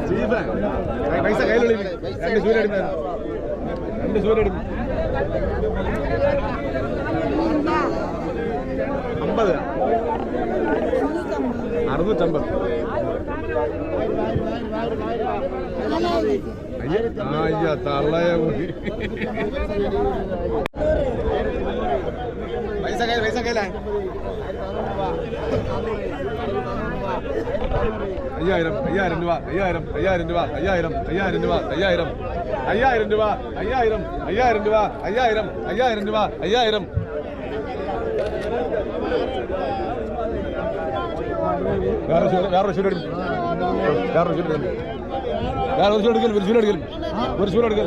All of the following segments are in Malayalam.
സ്റ്റീഫൻ പൈസ കയ്യിലുള്ള രണ്ട് സൂര്യടി രണ്ട് സൂര്യടി അമ്പത് അറുന്നൂറ്റമ്പത് അയ്യ അയ്യ തള്ളയ കയ്യിൽ പൈസ കയ്യിലാ അയ്യായിരം അയ്യായിരം രൂപ അയ്യായിരം അയ്യായിരം രൂപ അയ്യായിരം അയ്യായിരം രൂപ അയ്യായിരം. അയ്യായിരം രൂപ അയ്യായിരം അയ്യായിരം രൂപ അയ്യായിരം അയ്യായിരം രൂപ അയ്യായിരം. വേറെ വേറെ വേറെ വേറെ ഒരു ചൂട് എടുക്കൽ ഒരു ചൂട് എടുക്കൽ ഒരു ചൂട് എടുക്കൽ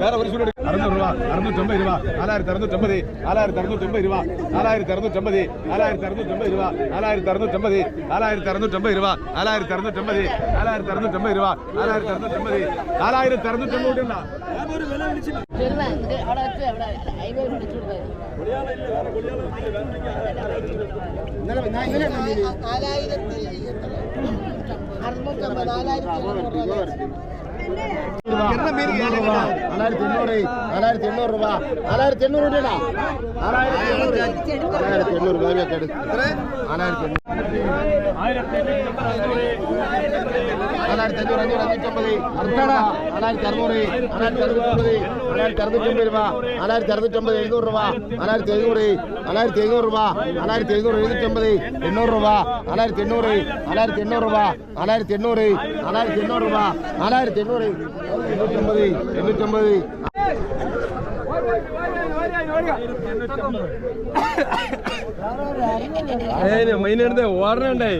വേറെ ഒരു ചൂട് എടുക്കൽ അറുന്നൂറ് രൂപ അറുന്നൂറ്റമ്പത് രൂപ നാലായിരത്തി അറുന്നൂറ്റമ്പത് നാലായിരത്തി അറുന്നൂറ്റമ്പത് രൂപ നാലായിരത്തി അറുന്നൂറ്റമ്പത് നാലായിരത്തി അറുന്നൂറ്റമ്പത് രൂപ നാലായിരത്തി അറുന്നൂറ്റമ്പത് നാലായിരത്തി അറുന്നൂറ്റമ്പത് രൂപ നാലായിരത്തി അറുന്നൂറ്റമ്പത് നാലായിരത്തി അറുന്നൂറ്റമ്പത് രൂപ നാലായിരത്തി അറുന്നൂറ്റമ്പത് നാലായിരത്തി അറുന്നൂറ്റമ്പത് അറുന്നൂറ്റമ്പത് നാലായിരത്തി നാലായിരത്തി എണ്ണൂറ് നാലായിരത്തി എണ്ണൂറ് രൂപ നാലായിരത്തി എണ്ണൂറ് രൂപ നാലായിരത്തി എണ്ണൂറ് നാലായിരത്തി എണ്ണൂറ് രൂപ നാലായിരത്തി എണ്ണൂറ് നാലായിരത്തി അഞ്ഞൂറ് അഞ്ഞൂറ് അഞ്ഞൂറ്റമ്പത്. നാലായിരത്തി അറുന്നൂറ്. നാലായിരത്തി അറുന്നൂറ്റമ്പത്. നാലായിരത്തി അറുന്നൂറ്റമ്പത് രൂപ. നാലായിരത്തി അറുന്നൂറ്റമ്പത് എഴുന്നൂറ് രൂപ. നാലായിരത്തി എഴുന്നൂറ്. നാലായിരത്തി എഴുന്നൂറ് രൂപ. നാലായിരത്തി എഴുന്നൂറ് എഴുന്നൂറ്റമ്പത്. എണ്ണൂറ് രൂപ. നാലായിരത്തി എണ്ണൂറ്. നാലായിരത്തി എണ്ണൂറ് രൂപ. നാലായിരത്തി എണ്ണൂറ്. നാലായിരത്തി എണ്ണൂറ് രൂപ. നാലായിരത്തി എണ്ണൂറ്. എണ്ണൂറ്റമ്പത്. എണ്ണൂറ്റമ്പത്. മൈനെടുത്ത് ഓടണുണ്ടേ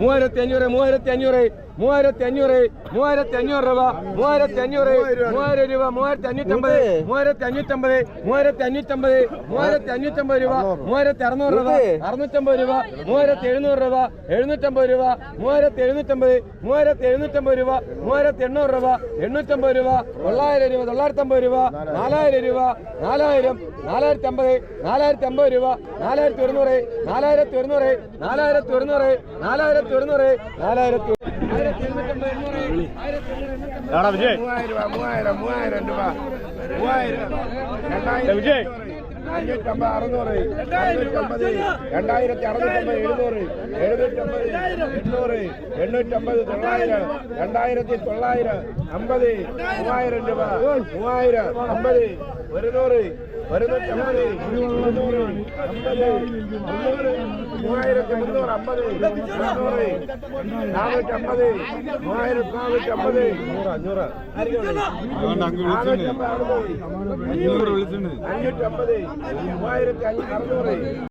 മൂവായിരത്തി അഞ്ഞൂറ് മൂവായിരത്തി അഞ്ഞൂറ് മൂവായിരത്തി അഞ്ഞൂറ് മൂവായിരത്തി അഞ്ഞൂറ് രൂപ മൂവായിരത്തി അഞ്ഞൂറ് മൂവായിരം രൂപ മൂവായിരത്തി അഞ്ഞൂറ്റമ്പത് മൂവായിരത്തി അഞ്ഞൂറ്റമ്പത് മൂവായിരത്തി അഞ്ഞൂറ്റമ്പത് മൂവായിരത്തി അഞ്ഞൂറ്റമ്പത് രൂപ മൂവായിരത്തി അറുന്നൂറ് രൂപ അറുന്നൂറ്റമ്പത് രൂപ മൂവായിരത്തി എഴുന്നൂറ് രൂപ എഴുന്നൂറ്റമ്പത് രൂപ മൂവായിരത്തി എഴുന്നൂറ്റമ്പത് മൂവായിരത്തി എഴുന്നൂറ്റമ്പത് രൂപ മൂവായിരത്തി എണ്ണൂറ് രൂപ എണ്ണൂറ്റമ്പത് രൂപ തൊള്ളായിരം രൂപ തൊള്ളായിരത്തമ്പത് രൂപ നാലായിരം രൂപ നാലായിരം നാലായിരത്തി അമ്പത് നാലായിരത്തി അമ്പത് രൂപ നാലായിരത്തി ഒരുന്നൂറ് നാലായിരത്തി ഒരുന്നൂറ് നാലായിരത്തി ഒരുന്നൂറ് നാലായിരത്തി ഒരുന്നൂറ് നാലായിരത്തി മൂവായിരം മൂവായിരം രൂപ മൂവായിരം രണ്ടായിരം വിജയ്. അഞ്ഞൂറ്റമ്പത് അറുന്നൂറ് അറുന്നൂറ്റമ്പത് രണ്ടായിരത്തി അറുന്നൂറ്റമ്പത് എഴുന്നൂറ്. എഴുന്നൂറ്റമ്പത്. എണ്ണൂറ്. എണ്ണൂറ്റമ്പത് തൊള്ളായിരം. രണ്ടായിരത്തി തൊള്ളായിരം. അമ്പത്. മൂവായിരം രൂപ. മൂവായിരം. അമ്പത്. ഒരുന്നൂറ്. ഒരുന്നൂറ്റമ്പത്. മുന്നൂറ് അമ്പത്. മുന്നൂറ്. മൂവായിരത്തി മുന്നൂറ്. അമ്പത്. നാനൂറ്. നാനൂറ്റമ്പത്. മൂവായിരത്തി നാനൂറ്റമ്പത്. അഞ്ഞൂറ്. അഞ്ഞൂറ്. അഞ്ഞൂറ്റമ്പത്. മൂവായിരത്തി അഞ്ഞൂറ് അറുന്നൂറ്